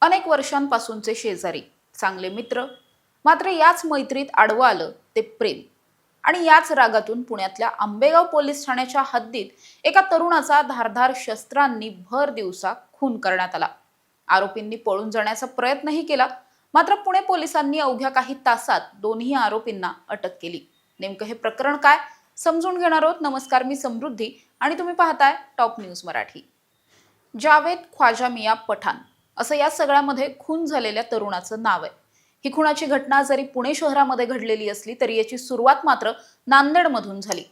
अनेक वर्षांपासूनचे शेजारी चांगले मित्र. मात्र याच मैत्रीत आडवं आलं ते प्रेम. आणि याच रागातून पुण्यातल्या आंबेगाव पोलीस ठाण्याच्या हद्दीत एका तरुणाचा धारधार शस्त्रांनी भर दिवसा खून करण्यात आला. आरोपींनी पळून जाण्याचा प्रयत्नही केला. मात्र पुणे पोलिसांनी अवघ्या काही तासात दोन्ही आरोपींना अटक केली. नेमकं हे प्रकरण काय? समजून घेणार आहोत. नमस्कार मी समृद्धी आणि तुम्ही पाहताय टॉप न्यूज मराठी. जावेद ख्वाजा मिया पठाण. असं या सगळ्यामध्ये खून झालेल्या तरुणाचं नाव आहे. ही खुनाची घटना जरी पुणे शहरामध्ये घडलेली असली तरी याची सुरुवात मात्र नांदेडमधून झाली.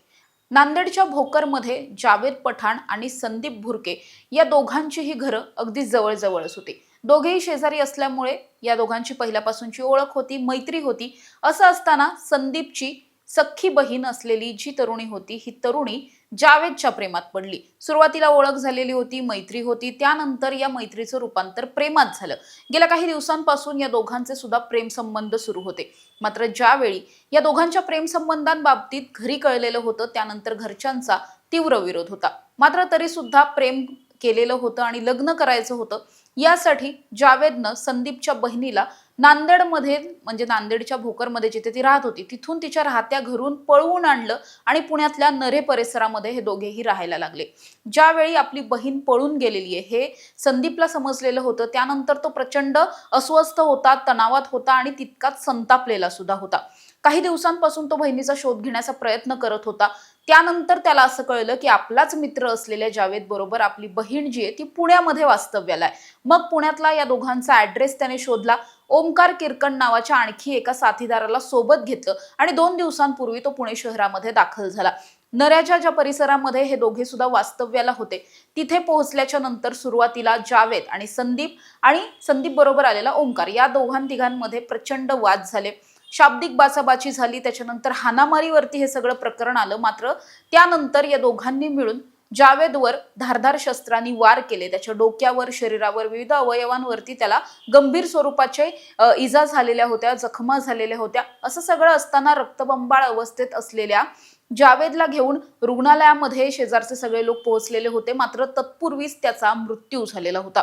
नांदेडच्या भोकरमध्ये जावेद पठाण आणि संदीप भुरके या दोघांचीही घरं अगदी जवळजवळच होती. दोघेही शेजारी असल्यामुळे या दोघांची पहिल्यापासूनची ओळख होती मैत्री होती. असं असताना संदीपची सख्खी बहीण असलेली जी तरुणी होती ही तरुणी जावेदच्या प्रेमात पडली. सुरुवातीला ओळख झालेली होती मैत्री होती त्यानंतर या मैत्रीचं रूपांतर प्रेमात झालं. गेल्या काही दिवसांपासून या दोघांचे सुद्धा प्रेमसंबंध सुरू होते. मात्र ज्यावेळी या दोघांच्या प्रेमसंबंधांबाबतीत घरी कळलेलं होतं त्यानंतर घरच्यांचा तीव्र विरोध होता. मात्र तरी सुद्धा प्रेम केलेलं होतं आणि लग्न करायचं होतं. यासाठी जावेदनं संदीपच्या बहिणीला नांदेडमध्ये म्हणजे नांदेडच्या भोकरमध्ये जिथे ती राहत होती तिथून तिच्या राहत्या घरून पळवून आणलं आणि पुण्यातल्या नरे परिसरामध्ये हे दोघेही राहायला लागले. ज्यावेळी आपली बहीण पळून गेलेली आहे हे संदीपला समजलेलं होतं. त्यानंतर तो प्रचंड अस्वस्थ होता तणावात होता आणि तितकाच संतापलेला सुद्धा होता. काही दिवसांपासून तो बहिणीचा शोध घेण्याचा प्रयत्न करत होता. त्यानंतर त्याला असं कळलं की आपलाच मित्र असलेल्या जावेद बरोबर आपली बहीण जी आहे ती पुण्यामध्ये वास्तव्याला आहे. मग पुण्यातला या दोघांचा ऍड्रेस त्याने शोधला. ओमकार किरकण नावाच्या आणखी एका साथीदाराला सोबत घेतलं आणि दोन दिवसांपूर्वी तो पुणे शहरामध्ये दाखल झाला. नऱ्याच्या ज्या परिसरामध्ये हे दोघे सुद्धा वास्तव्याला होते तिथे पोहोचल्याच्या नंतर सुरुवातीला जावेद आणि संदीप आणि संदीप बरोबर आलेला ओंकार या दोघां तिघांमध्ये प्रचंड वाद झाले. शाब्दिक बाचाबाची झाली त्याच्यानंतर हानामारीवरती हे सगळं प्रकरण आलं. मात्र त्यानंतर या दोघांनी मिळून जावेदवर धारधार शस्त्रांनी वार केले. त्याच्या डोक्यावर शरीरावर विविध अवयवांवरती त्याला गंभीर स्वरूपाचे इजा झालेल्या होत्या जखमा झालेल्या होत्या. असं सगळं असताना रक्तबंबाळ अवस्थेत असलेल्या जावेदला घेऊन रुग्णालयामध्ये शेजारचे सगळे लोक पोहोचलेले होते. मात्र तत्पूर्वीच त्याचा मृत्यू झालेला होता.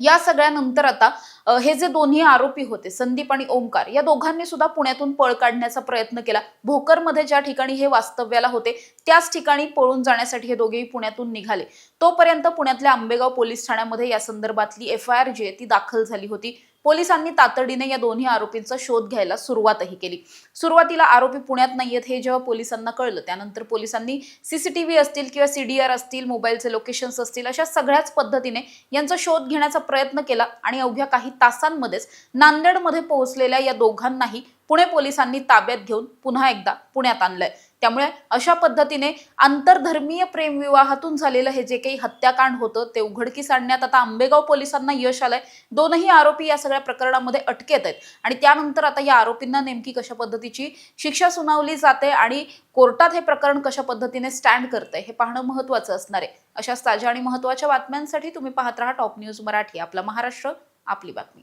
या सगळ्यानंतर आता हे जे दोन्ही आरोपी होते संदीप आणि ओंकार या दोघांनी सुद्धा पुण्यातून पळ काढण्याचा प्रयत्न केला. भोकरमध्ये ज्या ठिकाणी हे वास्तव्याला होते त्याच ठिकाणी पळून जाण्यासाठी हे दोघेही पुण्यातून निघाले. तोपर्यंत पुण्यातल्या आंबेगाव पोलीस ठाण्यामध्ये या संदर्भातली एफ आय आर जी आहे ती दाखल झाली होती. पोलिसांनी तातडीने या दोन्ही आरोपींचा शोध घ्यायला सुरुवातही केली. सुरुवातीला आरोपी पुण्यात नाहीयेत हे जेव्हा पोलिसांना कळलं त्यानंतर पोलिसांनी सीसीटीव्ही असतील किंवा सीडीआर असतील मोबाईलचे लोकेशन्स असतील अशा सगळ्याच पद्धतीने यांचा शोध घेण्याचा प्रयत्न केला आणि अवघ्या काही तासांमध्येच नांदेडमध्ये पोहोचलेल्या या दोघांनाही पुणे पोलिसांनी ताब्यात घेऊन पुन्हा एकदा पुण्यात आणलंय. त्यामुळे अशा पद्धतीने आंतरधर्मीय प्रेमविवाहातून झालेलं हे जे काही हत्याकांड होतं ते उघडकीस आणण्यात आता आंबेगाव पोलिसांना यश आलंय. दोनही आरोपी या सगळ्या प्रकरणामध्ये अटकेत आहेत. आणि त्यानंतर आता या आरोपींना नेमकी कशा पद्धतीची शिक्षा सुनावली जाते आणि कोर्टात हे प्रकरण कशा पद्धतीने स्टँड करतंय हे पाहणं महत्वाचं असणार आहे. अशाच ताज्या आणि महत्त्वाच्या बातम्यांसाठी तुम्ही पाहत राहा टॉप न्यूज मराठी. आपला महाराष्ट्र आपली बातमी.